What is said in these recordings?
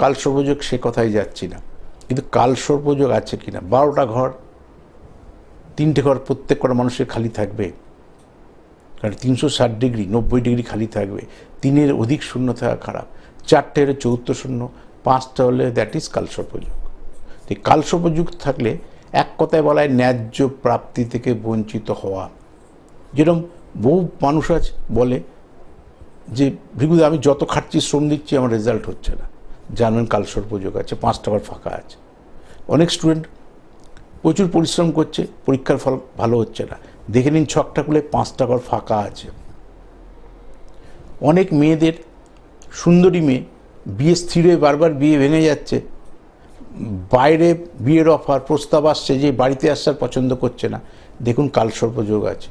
কাল সর্বযোগ সে কথাই যাচ্ছি না। কিন্তু কাল সর্বযোগ আছে কিনা বারোটা ঘর, তিনটে ঘর প্রত্যেক কটা মানুষের খালি থাকবে। কারণ তিনশো ষাট ডিগ্রি, নব্বই ডিগ্রি খালি থাকবে। তিনের অধিক শূন্য থাকা খারাপ। চারটে হলে চৌদ্দ শূন্য, পাঁচটা হলে দ্যাট ইজ কালসর্পযুগ তো কালসর্পযুগ থাকলে এক কথায় বলা হয় ন্যায্য প্রাপ্তি থেকে বঞ্চিত হওয়া। যেরকম বহু মানুষ আজ বলে যে, ভিগুদা, আমি যত খাটছি, শ্রম দিচ্ছি, আমার রেজাল্ট হচ্ছে না। জানবেন কালসর্পযোগ আছে, পাঁচটা টাকার ফাঁকা আছে। অনেক স্টুডেন্ট প্রচুর পরিশ্রম করছে, পরীক্ষার ফল ভালো হচ্ছে না। দেখে নিন ছকটা খুলে পাঁচটা টাকার ফাঁকা আছে। অনেক মেয়েদের, সুন্দরী মেয়ে, বিয়ে স্থির হয়ে বারবার বিয়ে ভেঙে যাচ্ছে। বাইরে বিয়ের অফার প্রস্তাব আসছে যে বাড়িতে আসার পছন্দ করছে না। দেখুন কালসর্পযোগ আছে।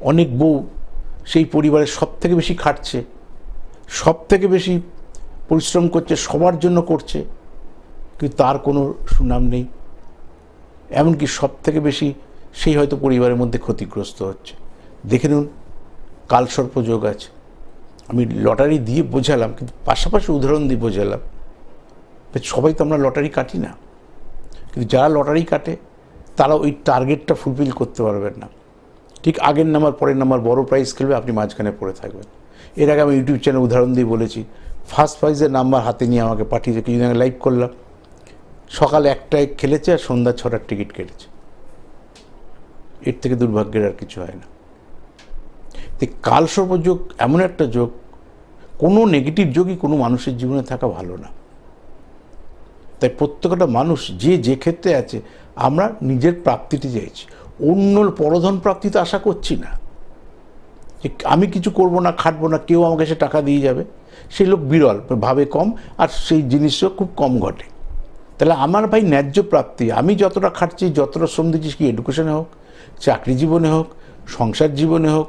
অনেক বউ সেই পরিবারের সব থেকে বেশি খাটছে সব থেকে বেশি পরিশ্রম করছে, সবার জন্য করছে, কিন্তু তার কোনো সুনাম নেই। এমনকি সব থেকে বেশি সেই হয়তো পরিবারের মধ্যে ক্ষতিগ্রস্ত হচ্ছে। দেখে নিন কালসর্পযোগ আছে। আমি লটারি দিয়ে বোঝালাম, কিন্তু পাশাপাশি উদাহরণ দিয়ে বোঝালাম সবাই তো আমরা লটারি কাটি না। কিন্তু যারা লটারি কাটে, তারা ওই টার্গেটটা ফুলফিল করতে পারবেন না। ঠিক আগের নাম্বার, পরের নাম্বার বড় প্রাইজ খেলবে, আপনি মাঝখানে পড়ে থাকবেন। এর আগে আমি ইউটিউব চ্যানেল উদাহরণ দিয়ে বলেছি ফার্স্ট প্রাইজের নাম্বার হাতে নিয়ে আমাকে পাঠিয়েছে, কিছুদিন আগে লাইভ করলাম। সকাল একটায় খেলেছে আর সন্ধ্যা ছটার টিকিট কেটেছে। এর থেকে দুর্ভাগ্যের আর কিছু হয় না। তো কালসর্পযোগ এমন একটা যোগ, কোনো নেগেটিভ যোগই কোনো মানুষের জীবনে থাকা ভালো না। তাই প্রত্যেকটা মানুষ যে যে ক্ষেত্রে আছে, আমরা নিজের প্রাপ্তিটি চাইছি। অন্য পরধন প্রাপ্তি তো আশা করছি না। যে আমি কিছু করব না, খাটবো না, কেউ আমাকে সে টাকা দিয়ে যাবে। সেই লোক বিরল, ভাবে কম আর সেই জিনিসও খুব কম ঘটে। তাহলে আমার ভাই ন্যায্য প্রাপ্তি, আমি যতটা খাটছি, যতটা শ্রম দিচ্ছি কি এডুকেশনে হোক, চাকরি জীবনে হোক, সংসার জীবনে হোক,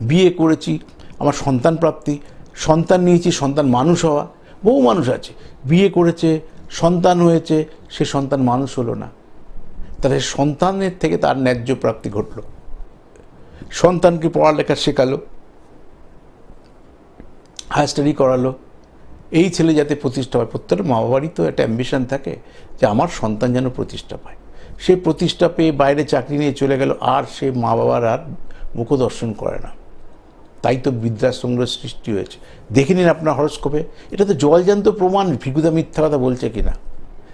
বিয়ে করেছি, আমার সন্তান প্রাপ্তি, সন্তান নিয়েছি, সন্তান মানুষ হওয়া, বহু মানুষ আছে। বিয়ে করেছে, সন্তান হয়েছে, সে সন্তান মানুষ হলো না। তাহলে সন্তানের থেকে তার ন্যায্য প্রাপ্তি ঘটলো। সন্তানকে পড়ালেখা শেখালো হায়ার স্টাডি করালো। এই ছেলে যাতে প্রতিষ্ঠা পায় প্রত্যেকটা মা বাবারই তো একটা অ্যাম্বিশন থাকে যে আমার সন্তান যেন প্রতিষ্ঠা পায়। সে প্রতিষ্ঠা পেয়ে বাইরে চাকরি নিয়ে চলে গেল, আর সে মা বাবার আর মুখদর্শন করে না। তাই তো বৃদ্ধাশ্রমের সৃষ্টি হয়েছে। দেখে নিন আপনার হরস্কোপে। এটা তো জলজান্ত প্রমাণ, ভিগুদা মিথ্যা কথা বলছে কিনা।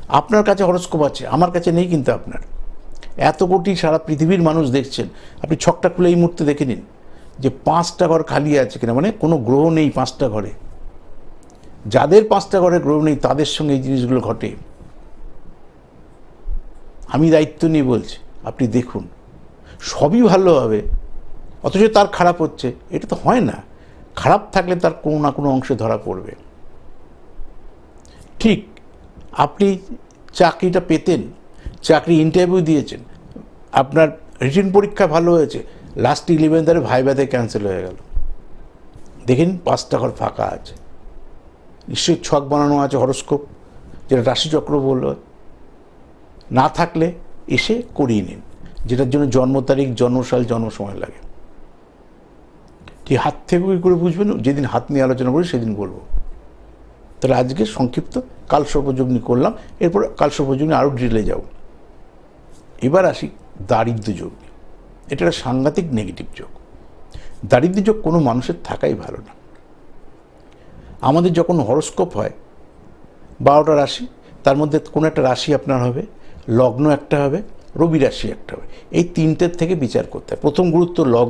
আপনার কাছে হরস্কোপ আছে, আমার কাছে নেই কিন্তু আপনার। এত কোটি সারা পৃথিবীর মানুষ দেখছেন। আপনি ছকটা খুলে এই মুহূর্তে দেখে নিন। যে পাঁচটা ঘর খালি আছে কিনা মানে কোনো গ্রহ নেই পাঁচটা ঘরে। যাদের পাঁচটা ঘরে গ্রহ নেই, তাদের সঙ্গে এই জিনিসগুলো ঘটে। আমি দায়িত্ব নিয়ে বলছি, আপনি দেখুন। সবই ভালো হবে, অথচ তার খারাপ হচ্ছে। এটা তো হয় না। খারাপ থাকলে তার কোনো না কোনো অংশে ধরা পড়বে। ঠিক, আপনি চাকরিটা পেতেন, চাকরি ইন্টারভিউ দিয়েছেন। আপনার রিটেন পরীক্ষা ভালো হয়েছে। লাস্ট ইলেভেন ইলেভেন্থারে ভাইভাতে ক্যান্সেল হয়ে গেল। দেখেন পাঁচটা ঘর ফাঁকা আছে। নিশ্চয়ই ছক বানানো আছে হরস্কোপ যেটা রাশিচক্র বলল। না থাকলে এসে করিয়ে নিন, যেটার জন্য জন্ম তারিখ, জন্মসাল জন্ম সময় লাগে। ঠিক হাত থেকে কী করে বুঝবেন? যেদিন হাত নিয়ে আলোচনা করি সেদিন বলব। তাহলে আজকে সংক্ষিপ্ত কাল সর্বযোগ করলাম, এরপর কাল সর্বযোগ আরও ডিটেলে যাব। এবার আসি দারিদ্র যোগ এটা একটা সাংঘাতিক নেগেটিভ যোগ। দারিদ্র যোগ কোনো মানুষের থাকাই ভালো না। আমাদের যখন হরস্কোপ হয়, বারোটা রাশি, তার মধ্যে কোনো একটা রাশি আপনার হবে, লগ্ন একটা হবে, রবি রাশি একটা হবে। এই তিনটের থেকে বিচার করতে হয়। প্রথম গুরুত্ব লগ্ন